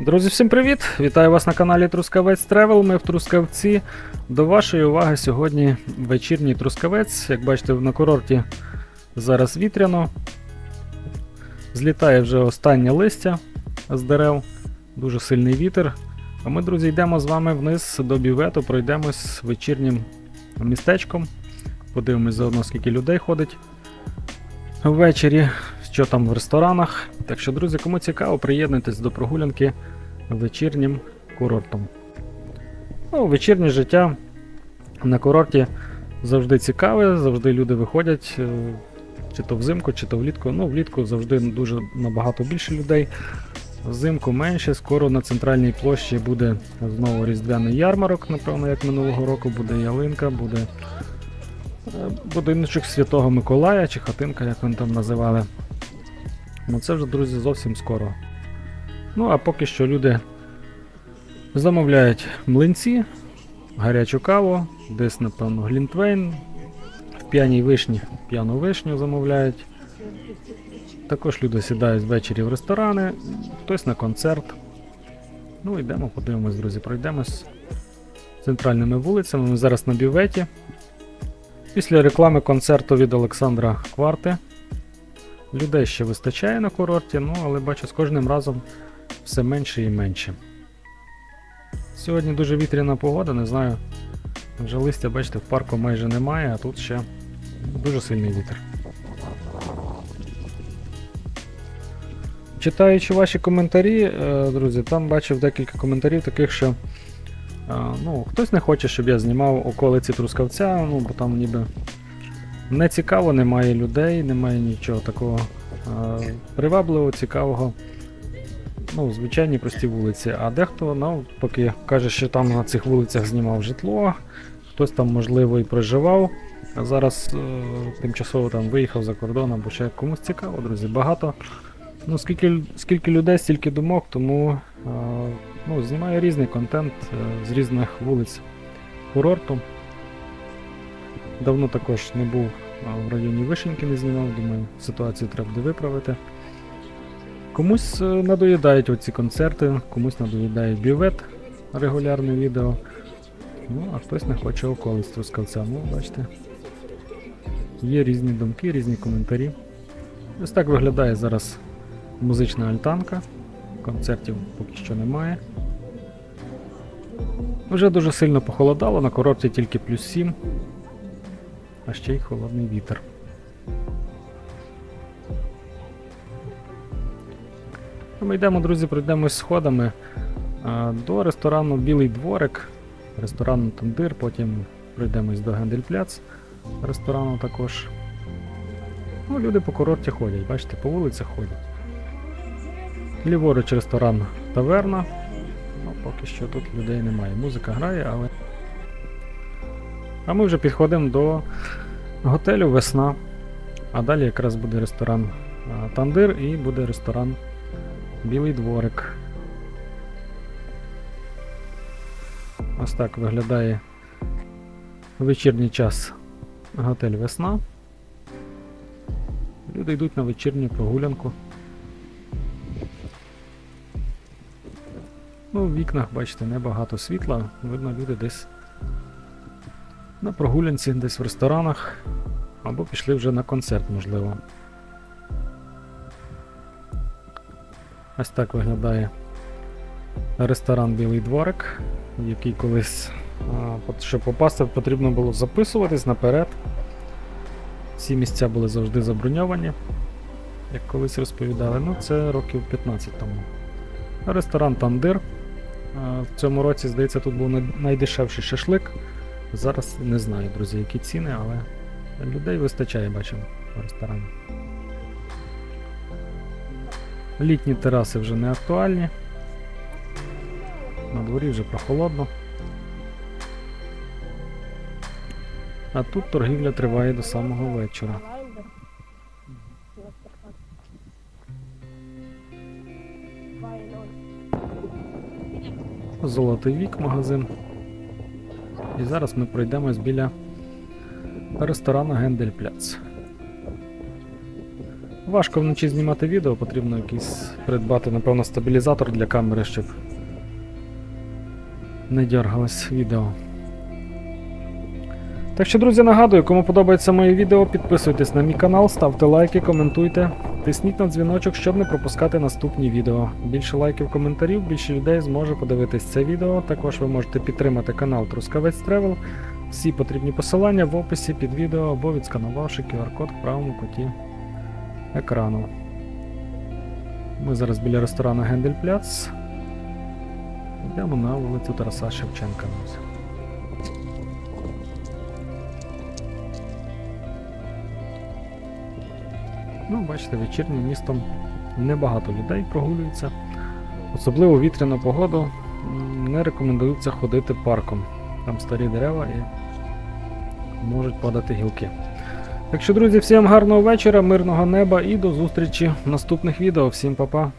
Друзі, всім привіт! Вітаю вас на каналі Трускавець Тревел. Ми в Трускавці. До вашої уваги сьогодні вечірній Трускавець. Як бачите, на курорті зараз вітряно. Злітає вже останнє листя з дерев, дуже сильний вітер. А ми, друзі, йдемо з вами вниз до бювету, пройдемось вечірнім містечком. Подивимось заодно, скільки людей ходить ввечері, що там в ресторанах. Так що, друзі, кому цікаво, приєднуйтесь до прогулянки вечірнім курортом. Ну, вечірнє життя на курорті завжди цікаве, завжди люди виходять, е, чи то взимку, чи то влітку. Ну, влітку завжди дуже набагато більше людей. Взимку менше, скоро на центральній площі буде знову різдвяний ярмарок, напевно, як минулого року, буде ялинка, буде е, будиночок Святого Миколая чи хатинка, як вони там називали. Ну це вже, друзі, зовсім скоро. Ну, а поки що люди замовляють млинці, гарячу каву, десь, напевно, глінтвейн, в п'яній вишні п'яну вишню замовляють. Також люди сідають ввечері в ресторани, хтось на концерт. Ну, йдемо, подивимось, друзі, пройдемось центральними вулицями. Ми зараз на бюветі. Після реклами концерту від Олександра Кварти. Людей ще вистачає на курорті, ну але бачу, з кожним разом все менше і менше. Сьогодні дуже вітряна погода, не знаю. Вже листя, бачите, в парку майже немає, а тут ще дуже сильний вітер. Читаючи ваші коментарі, е, друзі, там бачив декілька коментарів таких, що е, ну, хтось не хоче, щоб я знімав околиці Трускавця, ну, бо там ніби не цікаво, немає людей, немає нічого такого привабливого, цікавого. Ну, звичайні прості вулиці. А дехто навпаки каже, що там на цих вулицях знімав житло, хтось там, можливо, і проживав. А зараз е, тимчасово там виїхав за кордон або ще комусь цікаво, друзі. Багато. Ну, скільки, скільки людей, стільки думок, тому е, ну, знімаю різний контент е, з різних вулиць курорту. Давно також не був в районі Вишеньки, не знімав, думаю, ситуацію треба буде виправити. Комусь е, надоїдають оці концерти, комусь надоїдає бювет регулярне відео. Ну, а хтось не хоче околиць трускавця. Ну, бачите. Є різні думки, різні коментарі. Ось так виглядає зараз музична альтанка. Концертів поки що немає. Вже дуже сильно похолодало, на курорті тільки плюс 7, а ще й холодний вітер. Ми йдемо, друзі, пройдемось сходами до ресторану Білий дворик, ресторану Тандир, потім пройдемось до Гендель-Пляц ресторану також. Ну, люди по курорті ходять, бачите, по вулицях ходять. Ліворуч ресторан Таверна. Ну, поки що тут людей немає. Музика грає, але. А ми вже підходимо до готелю Весна. А далі якраз буде ресторан Тандир і буде ресторан Білий дворик. Ось так виглядає вечірній час готель Весна. Люди йдуть на вечірню прогулянку. Ну, в вікнах, бачите, небагато світла. Видно, люди десь на прогулянці, десь в ресторанах, або пішли вже на концерт, можливо. Ось так виглядає ресторан Білий дворик, який колись, щоб попасти, потрібно було записуватись наперед. Ці місця були завжди заброньовані, як колись розповідали. Ну, це років 15 тому. Ресторан Тандир. В цьому році, здається, тут був найдешевший шашлик. Зараз не знаю, друзі, які ціни, але людей вистачає, бачимо, в ресторані. Літні тераси вже не актуальні. На дворі вже прохолодно. А тут торгівля триває до самого вечора. Золотий вік магазин. І зараз ми пройдемось біля ресторану Гендель Пляц. Важко вночі знімати відео, потрібно якийсь придбати, напевно, стабілізатор для камери, щоб не дергалось відео. Так що, друзі, нагадую, кому подобається моє відео, підписуйтесь на мій канал, ставте лайки, коментуйте, тисніть на дзвіночок, щоб не пропускати наступні відео. Більше лайків, коментарів, більше людей зможе подивитись це відео. Також ви можете підтримати канал Трускавець Тревел. Всі потрібні посилання в описі під відео або відсканувавши QR-код в правому куті екрану. Ми зараз біля ресторану Гендель-Пляц. Йдемо на вулицю Тараса Шевченка. Ну, бачите, вечірнім містом небагато людей прогулюється. Особливо вітряну погоду не рекомендується ходити парком. Там старі дерева і можуть падати гілки. Так що, друзі, всім гарного вечора, мирного неба і до зустрічі в наступних відео. Всім па-па!